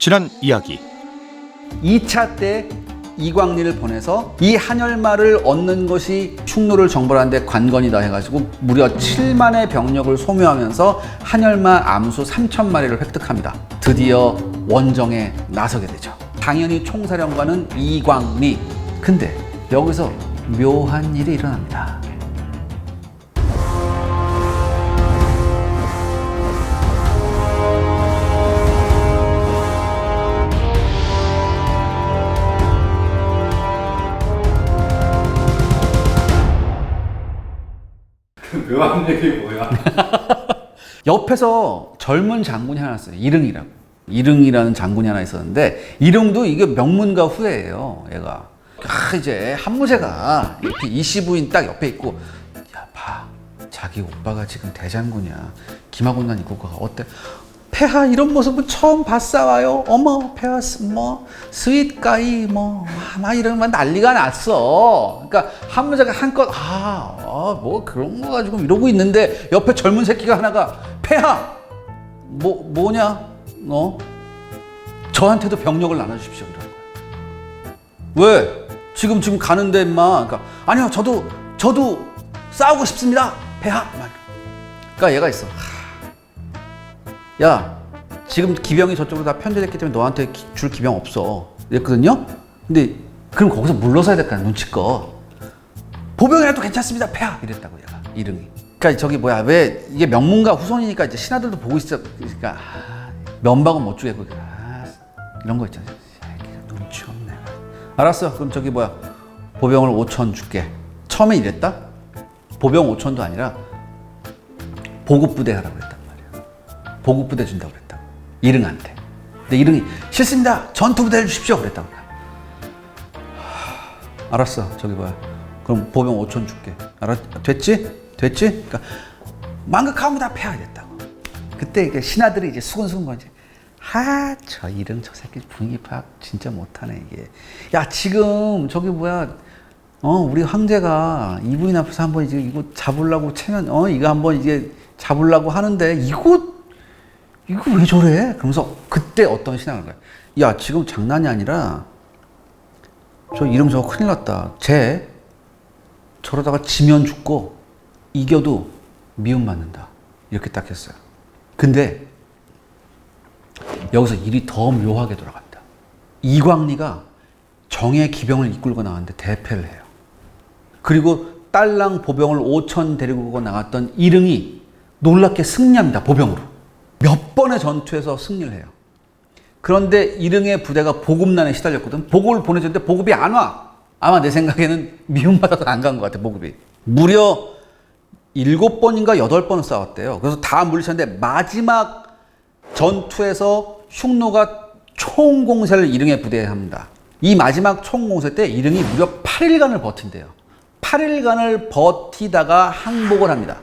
지난 이야기 2차 때 이광리를 보내서 이 한열마를 얻는 것이 충노를 정벌하는데 관건이다 해가지고 무려 7만의 병력을 소묘하면서 한열마 암수 3천 마리를 획득합니다. 드디어 원정에 나서게 되죠. 당연히 총사령관은 이광리. 근데 여기서 묘한 일이 일어납니다. 얘기 뭐야? 옆에서 젊은 장군이 하나 있어요. 이릉이라고. 이릉이라는 장군이 하나 있었는데 이릉도 이게 명문가 후예예요. 얘가. 아 이제 한무제가 이렇게 이시부인 딱 옆에 있고 야 봐. 자기 오빠가 지금 대장군이야. 김하곤난 이국가 어때? 폐하 이런 모습은 처음 봤사와요. 어머 폐하 스- 뭐 스윗가이 뭐막 이러면 난리가 났어. 그러니까 한무제가 한껏 아뭐 그런 거 가지고 이러고 있는데 옆에 젊은 새끼가 하나가 폐하 뭐 뭐냐 너 저한테도 병력을 나눠 주십시오 이런 거야. 왜 지금 지금 가는데 임마 그러니까 아니요 저도 저도 싸우고 싶습니다 폐하 막. 그러니까 얘가 있어. 야 지금 기병이 저쪽으로 다 편제됐기 때문에 너한테 기- 줄 기병 없어. 이랬거든요? 근데 그럼 거기서 물러서야 될거 아니야 눈치껏. 보병이라도 괜찮습니다 폐하! 이랬다고 얘가 이름이. 그러니까 저기 뭐야 왜 이게 명문가 후손이니까 이제 신하들도 보고 있어. 그러니까 아, 면박은 못 주겠고. 아, 이런 거 있잖아. 새끼가 눈치 없네. 알았어. 그럼 저기 뭐야 보병을 5천 줄게. 처음에 이랬다? 보병 5천도 아니라 보급 부대 하라고 그랬단 말이야. 보급 부대 준다고 그랬다. 이릉한테. 근데 이릉이 싫습니다. 전투부대를 주십시오. 그랬다고. 하, 알았어. 저기 뭐야. 그럼 보병 5천 줄게. 알았, 됐지? 됐지? 그러니까 망극하옵니다. 폐하 이랬다고. 그때 이게 신하들이 이제 수근수근 거지. 하, 저 이릉 저 새끼 분위기 진짜 못하네 이게. 야 지금 저기 뭐야. 어 우리 황제가 이부인 앞에서 한번 이제 이거 잡으려고 체면 어 이거 한번 이제 잡으려고 하는데 이거 이거 왜 저래? 그러면서 그때 어떤 신앙을 가요. 야, 지금 장난이 아니라 저 이름 저거 큰일 났다. 쟤 저러다가 지면 죽고 이겨도 미움 받는다. 이렇게 딱 했어요. 근데 여기서 일이 더 묘하게 돌아갑니다. 이광리가 정예 기병을 이끌고 나왔는데 대패를 해요. 그리고 딸랑 보병을 5천 데리고 나갔던 이릉이 놀랍게 승리합니다. 보병으로. 몇 번의 전투에서 승리를 해요. 그런데 이릉의 부대가 보급난에 시달렸거든. 보급을 보내줬는데 보급이 안 와. 아마 내 생각에는 미움받아서 안 간 것 같아, 보급이. 무려 일곱 번인가 여덟 번을 싸웠대요. 그래서 다 물리쳤는데 마지막 전투에서 흉노가 총공세를 이릉의 부대에 합니다. 이 마지막 총공세 때 이릉이 무려 8일간을 버틴대요. 8일간을 버티다가 항복을 합니다.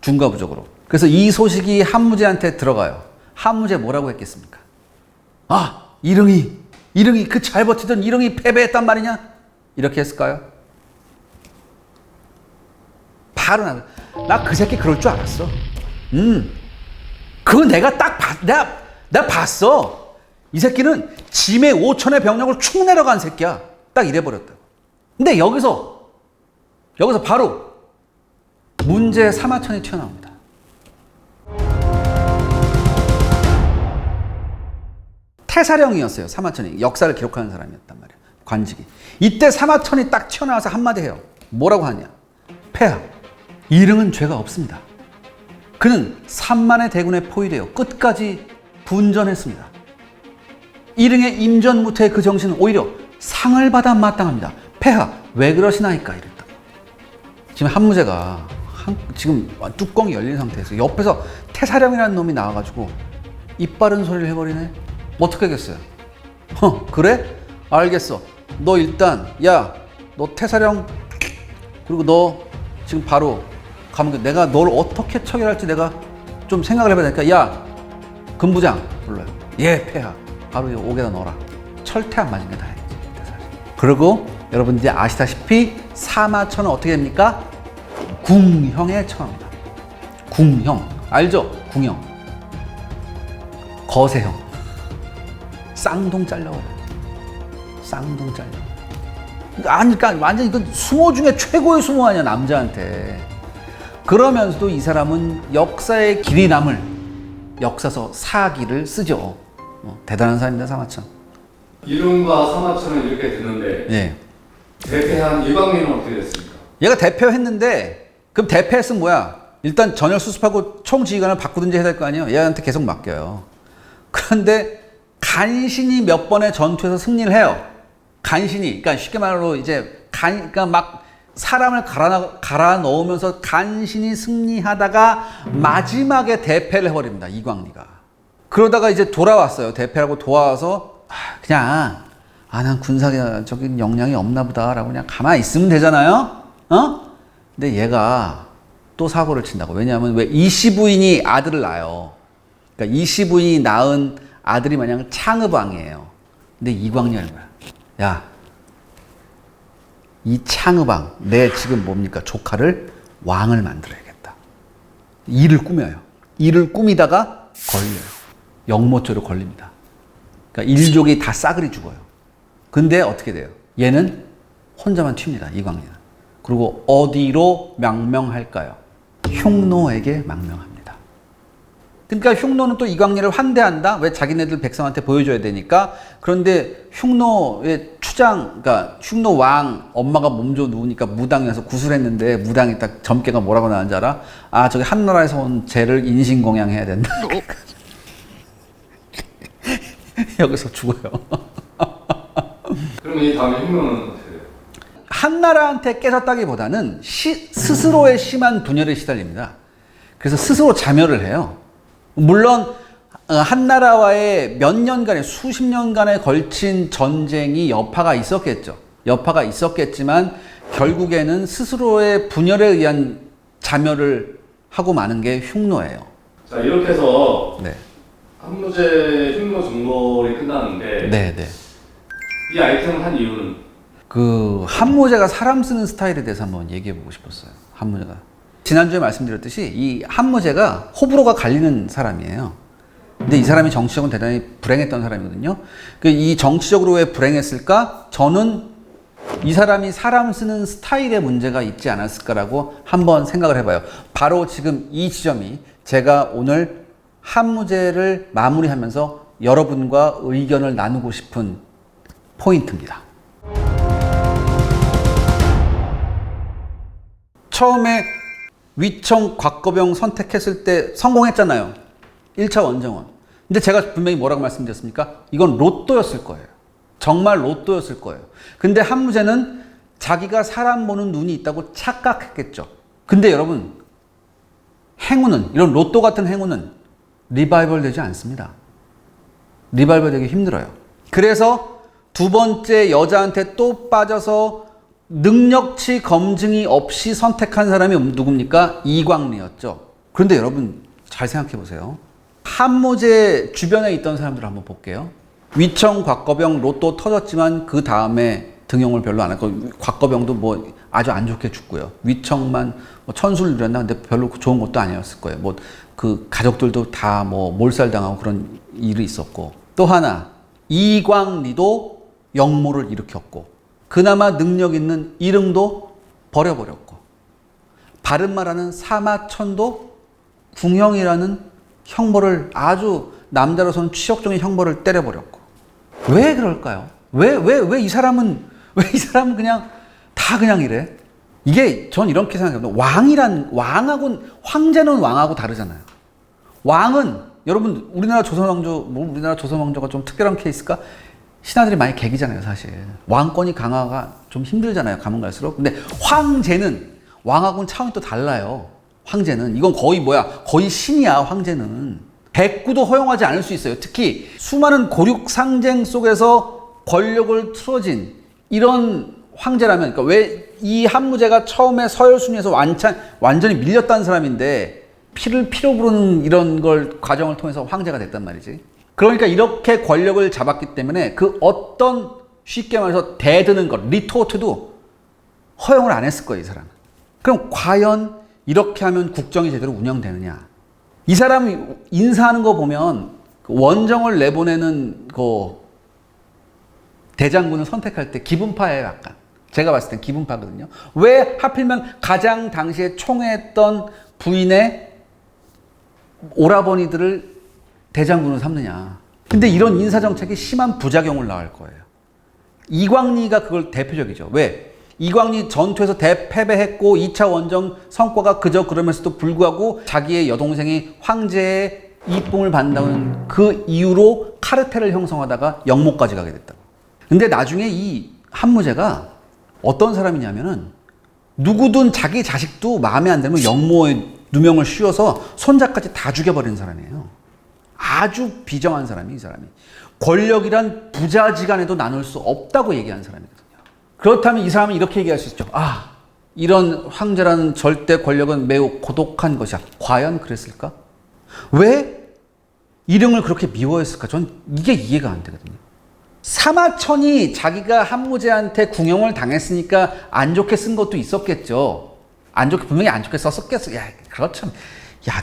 중과부적으로. 그래서 이 소식이 한무제한테 들어가요. 한무제 뭐라고 했겠습니까? 아, 이릉이, 이릉이 그 잘 버티던 이릉이 패배했단 말이냐? 이렇게 했을까요? 바로 나, 나 그 새끼 그럴 줄 알았어. 음, 그거 내가 딱 봤, 내가, 내가 봤어. 이 새끼는 짐의 5천의 병력을 축 내려간 새끼야. 딱 이래버렸다. 근데 여기서, 여기서 바로 문제 사마천이 튀어나옵니다. 태사령이었어요. 사마천이 역사를 기록하는 사람이었단 말이야. 관직이. 이때 사마천이 딱 튀어나와서 한마디 해요. 뭐라고 하냐? 폐하, 이릉은 죄가 없습니다. 그는 3만의 대군에 포위되어 끝까지 분전했습니다. 이릉의 임전무태의 그 정신은 오히려 상을 받아 마땅합니다. 폐하, 왜 그러시나이까? 이랬다. 지금 한무제가 한, 지금 뚜껑이 열린 상태에서 옆에서 태사령이라는 놈이 나와가지고 이빠른 소리를 해버리네. 어떻게 하겠어요? 어, 그래? 알겠어. 너 일단 야, 너 태사령 그리고 너 지금 바로 돼. 내가 너를 어떻게 처결할지 내가 좀 생각을 해봐야 되니까 야, 금부장 불러요. 예, 폐하. 바로 이 옥에다 넣어라. 철퇴 안 맞은 게 다행이지. 그리고 여러분 이제 아시다시피 사마천은 어떻게 됩니까? 궁형에 처합니다. 궁형 알죠? 궁형 거세형 쌍동 잘려버려. 쌍동 잘려. 아니, 그러니까 완전 이건 수모 중에 최고의 수모 아니야 남자한테. 그러면서도 이 사람은 역사의 길이 남을 역사서 사기를 쓰죠. 어, 대단한 사람입니다, 사마천. 이름과 사마천은 이렇게 듣는데 예. 대패한 이광민은 어떻게 됐습니까? 얘가 대표했는데 그럼 대표했으면 뭐야? 일단 전열 수습하고 총지휘관을 바꾸든지 해야 될 거 아니에요? 얘한테 계속 맡겨요. 그런데 간신히 몇 번의 전투에서 승리를 해요. 간신히, 그러니까 쉽게 말로 이제 간, 그러니까 막 사람을 갈아, 갈아 넣으면서 간신히 승리하다가 마지막에 대패를 해버립니다. 이광리가. 그러다가 이제 돌아왔어요. 대패하고 돌아와서 아, 그냥 아 난 군사적인 역량이 없나 보다라고 그냥 가만히 있으면 되잖아요. 어? 근데 얘가 또 사고를 친다고. 왜냐하면 왜 이씨 부인이 아들을 낳아요. 그러니까 이씨 부인이 낳은 아들이 마냥 창의왕이에요. 근데 이광렬이 뭐야? 야, 이 창의왕, 내 지금 뭡니까? 조카를 왕을 만들어야겠다. 일을 꾸며요. 일을 꾸미다가 걸려요. 영모죄로 걸립니다. 그러니까 일족이 다 싸그리 죽어요. 근데 어떻게 돼요? 얘는 혼자만 튑니다. 이광리는. 그리고 어디로 망명할까요? 흉노에게 망명합니다. 그러니까 흉노는 또 이광리를 환대한다. 왜 자기네들 백성한테 보여줘야 되니까. 그런데 흉노의 추장, 그러니까 흉노 왕 엄마가 몸져 누우니까 무당에서 구슬했는데 무당이 딱 점괘가 뭐라고 나왔는지 알아? 아 저기 한나라에서 온 죄를 인신공양해야 된다. 여기서 죽어요. 그러면 이 다음에 흉노는? 한나라한테 깨졌다기보다는 시- 스스로의 심한 분열에 시달립니다. 그래서 스스로 자멸을 해요. 물론 어, 한나라와의 몇 년간의 수십 년간에 걸친 전쟁이 여파가 있었겠죠. 여파가 있었겠지만 결국에는 스스로의 분열에 의한 자멸을 하고 마는 게 흉노예요. 자 이렇게 해서 네, 한무제 흉노 정벌이 끝나는데 네, 네. 이 아이템을 한 이유는 그 한무제가 사람 쓰는 스타일에 대해서 한번 얘기해 보고 싶었어요. 한무제가 지난주에 말씀드렸듯이 이 한무제가 호불호가 갈리는 사람이에요. 근데 이 사람이 정치적으로 대단히 불행했던 사람이거든요. 그이 정치적으로 왜 불행했을까? 저는 이 사람이 사람 쓰는 스타일에 문제가 있지 않았을까라고 한번 생각을 해봐요. 바로 지금 이 지점이 제가 오늘 한무제를 마무리하면서 여러분과 의견을 나누고 싶은 포인트입니다. 처음에 위청 곽거병 선택했을 때 성공했잖아요. 1차 원정원. 근데 제가 분명히 뭐라고 말씀드렸습니까? 이건 로또였을 거예요. 정말 로또였을 거예요. 근데 한무제는 자기가 사람 보는 눈이 있다고 착각했겠죠. 근데 여러분, 행운은, 이런 로또 같은 행운은 리바이벌 되지 않습니다. 리바이벌 되기 힘들어요. 그래서 두 번째 여자한테 또 빠져서 능력치 검증이 없이 선택한 사람이 누굽니까? 이광리였죠. 그런데 여러분 잘 생각해 보세요. 한모제 주변에 있던 사람들을 한번 볼게요. 위청 곽거병 로또 터졌지만 그 다음에 등용을 별로 안 했고 곽거병도 뭐 아주 안 좋게 죽고요. 위청만 뭐 천수를 누렸나 근데 별로 좋은 것도 아니었을 거예요. 뭐 그 가족들도 다 뭐 몰살당하고 그런 일이 있었고 또 하나 이광리도 역모를 일으켰고 그나마 능력 있는 이릉도 버려버렸고 바른 말하는 사마천도 궁형이라는 형벌을 아주 남자로서는 취역종의 형벌을 때려버렸고 왜 그럴까요? 왜 왜 왜 이 사람은 왜 이 사람은 그냥 다 그냥 이래? 이게 전 이렇게 생각합니다. 왕이란 왕하고 황제는 왕하고 다르잖아요. 왕은 여러분 우리나라 조선 왕조 뭐 우리나라 조선 왕조가 좀 특별한 케이스가 신하들이 많이 개기잖아요, 사실. 왕권이 강화가 좀 힘들잖아요, 가면 갈수록. 근데 황제는 왕하고는 차원이 또 달라요. 황제는 이건 거의 뭐야? 거의 신이야, 황제는. 백구도 허용하지 않을 수 있어요. 특히 수많은 고륙 상쟁 속에서 권력을 틀어진 이런 황제라면, 그러니까 왜 이 한무제가 처음에 서열순위에서 완찬, 완전히 밀렸다는 사람인데 피를 피로 부르는 이런 걸 과정을 통해서 황제가 됐단 말이지. 그러니까 이렇게 권력을 잡았기 때문에 그 어떤 쉽게 말해서 대드는 것, 리토트도 허용을 안 했을 거예요, 이 사람은. 그럼 과연 이렇게 하면 국정이 제대로 운영되느냐? 이 사람이 인사하는 거 보면 그 원정을 내보내는 그 대장군을 선택할 때 기분파예요, 약간. 제가 봤을 땐 기분파거든요. 왜 하필이면 가장 당시에 총애했던 부인의 오라버니들을 대장군으로 삼느냐. 근데 이런 인사정책이 심한 부작용을 낳을 거예요. 이광리가 그걸 대표적이죠. 왜? 이광리 전투에서 대패배했고 2차 원정 성과가 그저 그러면서도 불구하고 자기의 여동생이 황제의 이쁨을 받는다는 그 이유로 카르텔을 형성하다가 영모까지 가게 됐다고. 근데 나중에 이 한무제가 어떤 사람이냐면은 누구든 자기 자식도 마음에 안 들면 영모의 누명을 씌워서 손자까지 다 죽여버리는 사람이에요. 아주 비정한 사람이 이 사람이. 권력이란 부자지간에도 나눌 수 없다고 얘기한 사람이거든요. 그렇다면 이 사람은 이렇게 얘기할 수 있죠. 아, 이런 황제라는 절대 권력은 매우 고독한 것이야. 과연 그랬을까? 왜 일흥을 그렇게 미워했을까? 전 이게 이해가 안 되거든요. 사마천이 자기가 한무제한테 궁용을 당했으니까 안 좋게 쓴 것도 있었겠죠. 안 좋게 분명히 안 좋게 썼었겠어. 야, 그렇죠. 야,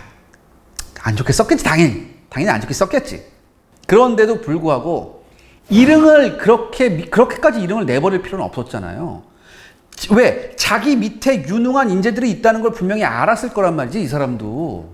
안 좋게 썼겠지 당연히. 당연히 안 좋게 썼겠지. 그런데도 불구하고 일흥을 그렇게 미- 그렇게까지 일흥을 내버릴 필요는 없었잖아요. 왜? 자기 밑에 유능한 인재들이 있다는 걸 분명히 알았을 거란 말이지 이 사람도.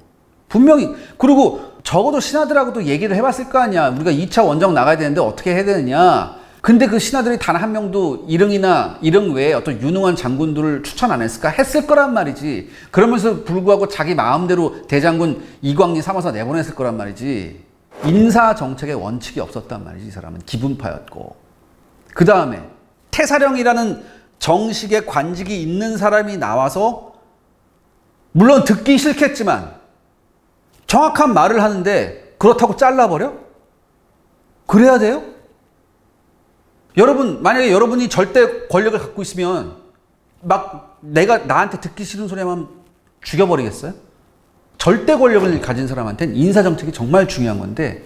분명히. 그리고 적어도 신하들하고도 얘기를 해봤을 거 아니야. 우리가 2차 원정 나가야 되는데 어떻게 해야 되느냐 근데 그 신하들이 단 한 명도 일흥이나 일흥 외에 어떤 유능한 장군들을 추천 안 했을까? 했을 거란 말이지. 그러면서 불구하고 자기 마음대로 대장군 이광리 삼아서 내보냈을 거란 말이지. 인사 정책의 원칙이 없었단 말이지 이 사람은. 기분파였고. 그 다음에 태사령이라는 정식의 관직이 있는 사람이 나와서 물론 듣기 싫겠지만 정확한 말을 하는데 그렇다고 잘라버려? 그래야 돼요? 여러분 만약에 여러분이 절대 권력을 갖고 있으면 막 내가 나한테 듣기 싫은 소리 하면 죽여버리겠어요? 절대 권력을 가진 사람한테는 인사정책이 정말 중요한 건데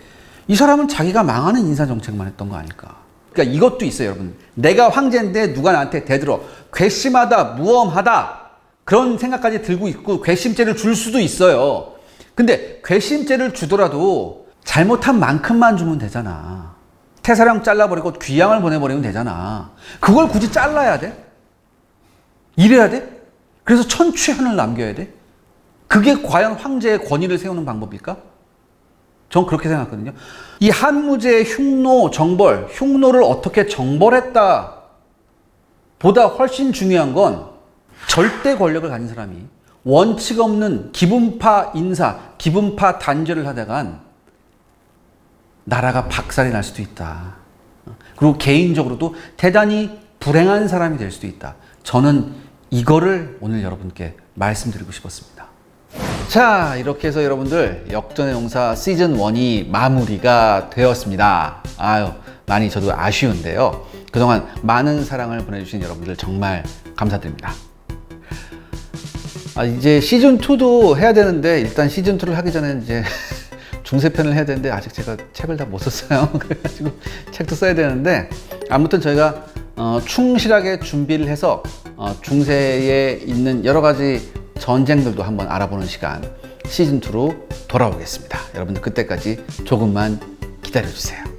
이 사람은 자기가 망하는 인사정책만 했던 거 아닐까. 그러니까 이것도 있어요, 여러분. 내가 황제인데 누가 나한테 대들어. 괘씸하다, 무엄하다. 그런 생각까지 들고 있고 괘씸죄를 줄 수도 있어요. 근데 괘씸죄를 주더라도 잘못한 만큼만 주면 되잖아. 태사령 잘라버리고 귀양을 보내버리면 되잖아. 그걸 굳이 잘라야 돼? 이래야 돼? 그래서 천추한을 남겨야 돼? 그게 과연 황제의 권위를 세우는 방법일까? 전 그렇게 생각하거든요. 이 한무제의 흉노, 정벌, 흉노를 어떻게 정벌했다 보다 훨씬 중요한 건 절대 권력을 가진 사람이 원칙 없는 기분파 인사, 기분파 단죄를 하다간 나라가 박살이 날 수도 있다. 그리고 개인적으로도 대단히 불행한 사람이 될 수도 있다. 저는 이거를 오늘 여러분께 말씀드리고 싶었습니다. 자, 이렇게 해서 여러분들 역전의 용사 시즌 1이 마무리가 되었습니다. 아유, 많이 저도 아쉬운데요. 그동안 많은 사랑을 보내주신 여러분들 정말 감사드립니다. 아, 이제 시즌 2도 해야 되는데 일단 시즌 2를 하기 전에 이제 중세편을 해야 되는데 아직 제가 책을 다 못 썼어요. 그래가지고 책도 써야 되는데 아무튼 저희가 어, 충실하게 준비를 해서 어, 중세에 있는 여러 가지 전쟁들도 한번 알아보는 시간 시즌 2로 돌아오겠습니다. 여러분들 그때까지 조금만 기다려 주세요.